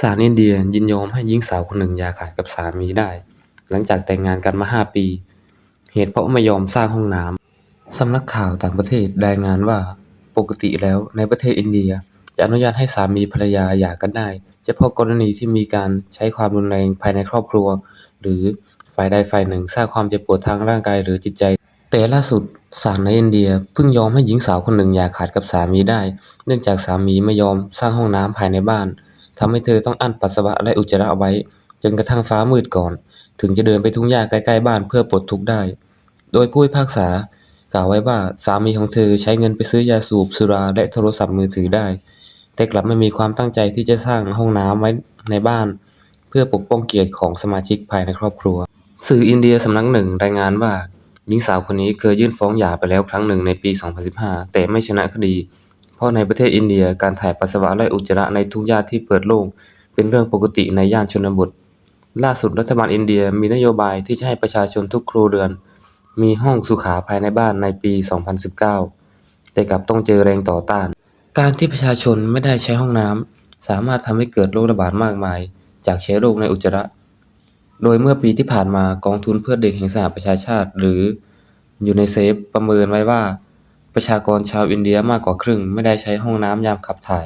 ศาลอินเดียยินยอมให้หญิงสาวคนหนึ่งอย่าขาดกับสามีได้ หลังจากแต่งงานกันมาห้าปี เหตุเพราะไม่ยอมสร้างห้องน้ำสำนักข่าวต่างประเทศรายงานว่าปกติแล้วในประเทศอินเดียจะอนุญาตให้สามีภรรยาหย่ากันได้ เฉพาะกรณีที่มีการใช้ความรุนแรงภายในครอบครัว หรือฝ่ายใดฝ่ายหนึ่งสร้างความเจ็บปวดทางร่างกายหรือจิตใจ แต่ล่าสุดศาลในอินเดียเพิ่งยอมให้หญิงสาวคนหนึ่งอย่าขาดกับสามีได้ เนื่องจากสามีไม่ยอมสร้างห้องน้ำภายในบ้าน ทำให้เธอต้องอั้นปัสสาวะและอุจจาระเอาไว้ จนกระทั่งฟ้ามืดก่อน ถึงจะเดินไปทุ่งหญ้าใกล้ๆบ้านเพื่อปลดทุกข์ได้ โดยผู้พิพากษากล่าวไว้ว่าสามีของเธอใช้เงินไปซื้อยาสูบสุราและโทรศัพท์มือถือได้ แต่กลับไม่มีความตั้งใจที่จะสร้างห้องน้ำไว้ในบ้าน เพื่อปกป้องเกียรติของสมาชิกภายในครอบครัว สื่ออินเดียสำนักหนึ่งรายงานว่าหญิงสาวคนนี้เคยยื่นฟ้องหย่าไปแล้วครั้งหนึ่งในปี 2015 แต่ไม่ชนะคดี เพราะในประเทศอินเดียการถ่ายปัสสาวะและอุจจาระในทุ่งหญ้าที่เปิดโล่งเป็นเรื่องปกติในย่านชนบท ล่าสุดรัฐบาลอินเดียมีนโยบายที่จะให้ประชาชนทุกครัวเรือน มีห้องสุขาภายในบ้านในปี 2019 แต่กลับต้องเจอแรงต่อต้าน การที่ประชาชนไม่ได้ใช้ห้องน้ำสามารถทำให้เกิดโรคระบาดมากมาย จากเชื้อโรคในอุจจาระ โดยเมื่อปีที่ผ่านมากองทุนเพื่อเด็กแห่งสหประชาชาติ หรือยูไนเซฟประเมินไว้ว่า ประชากรชาวอินเดียมากกว่าครึ่งไม่ได้ใช้ห้องน้ำยามขับถ่าย